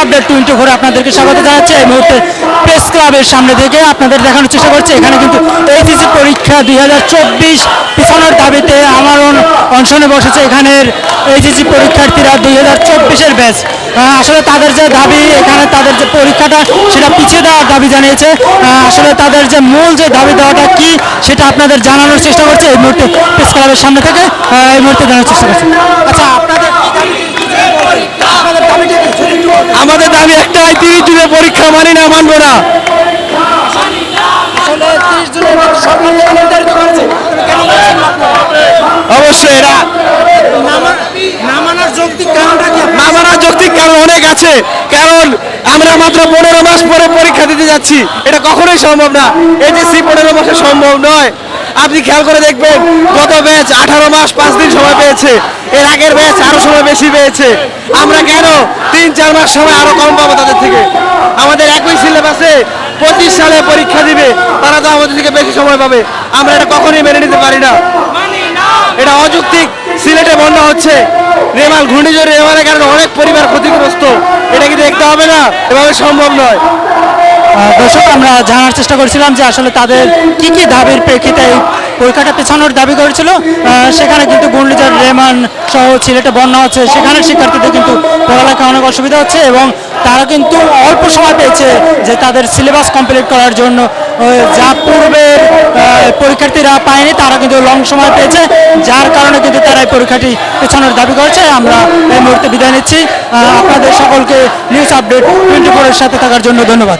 Update twenty four আপনাদেরকে স্বাগত জানাচ্ছি। এই মুহূর্তে প্রেস ক্লাবের সামনে থেকে আপনাদের দেখানোর চেষ্টা করছি। এখানে কিন্তু এইচএসসি পরীক্ষা দুই হাজার চব্বিশ পিছনের দাবিতে আমার অন- অনশনে বসেছে। এখানের এইচএসসি পরীক্ষার্থীরা দুই হাজার চব্বিশের ব্যাচ আসলে তাদের যে দাবি, এখানে তাদের যে পরীক্ষাটা, সেটা পিছিয়ে দেওয়ার দাবি জানিয়েছে। আসলে তাদের যে মূল যে দাবি দেওয়াটা কি, সেটা আপনাদের জানানোর চেষ্টা করছে। এই মুহূর্তে প্রেস ক্লাবের সামনে থেকে এই মুহূর্তে জানার চেষ্টা করছে। আচ্ছা আপনাদের কি দাবি? আপনাদের দাবিটা কি? যদি একটু বলেন। আমাদের দাবি একটাই তিরিশ জুনের পরীক্ষা মানি না মানবো না। আসলে 30 জুনের মধ্যে সরকার যেটা নির্ধারিত করেছে, তবে কেন বলছেন না আপনারা? অবশ্যই কারণ অনেক আছে। কারণ আমরা মাত্র পনেরো মাস পরে পরীক্ষা দিতে যাচ্ছি। এটা কখনোই সম্ভব না। এইচএসসি পনেরো মাসে সম্ভব নয়। আপনি খেয়াল করে দেখবেন, গত ব্যাচ আঠারো মাস পাঁচ দিন সময় পেয়েছে, এর আগের ব্যাচ আরও সময় বেশি পেয়েছে। আমরা কেন তিন, চার মাস সময় আরও কম পাবো তাদের থেকে? আমাদের একই সিলেবাসে পঁচিশ সালে পরীক্ষা দিবে, তারা তো আমাদের থেকে বেশি সময় পাবে। আমরা এটা কখনোই মেনে নিতে পারি না। এটা অযৌক্তিক। সিলেটে বন্যা হচ্ছে। রেমাল, ঘূর্ণিঝড় রেমালের কারণে অনেক পরিবার ক্ষতিগ্রস্ত। এটা কি দেখতে হবে না? এভাবে সম্ভব নয়। দর্শক আমরা জানার চেষ্টা করেছিলাম যে আসলে তাদের কি কি দাবির প্রেক্ষিতে এই পরীক্ষাটা পেছানোর দাবি করেছিল। সেখানে কিন্তু ঘূর্ণিঝড় রেমান সহ ছেলেটা বন্যা হচ্ছে। সেখানে শিক্ষার্থীদের কিন্তু পড়ালেখা অনেক অসুবিধা হচ্ছে এবং তারা কিন্তু অল্প সময় পেয়েছে যে তাদের সিলেবাস কমপ্লিট করার জন্য। যা পূর্বের আহ, পরীক্ষার্থীরা পায়নি, তারা কিন্তু লং সময় পেয়েছে, যার কারণে কিন্তু তারা এই পরীক্ষাটি পেছানোর দাবি করছে। আমরা এই মুহূর্তে বিদায় নিচ্ছি। আপনাদের সকলকে নিউজ আপডেট টোয়েন্টি ফোরের সাথে থাকার জন্য ধন্যবাদ।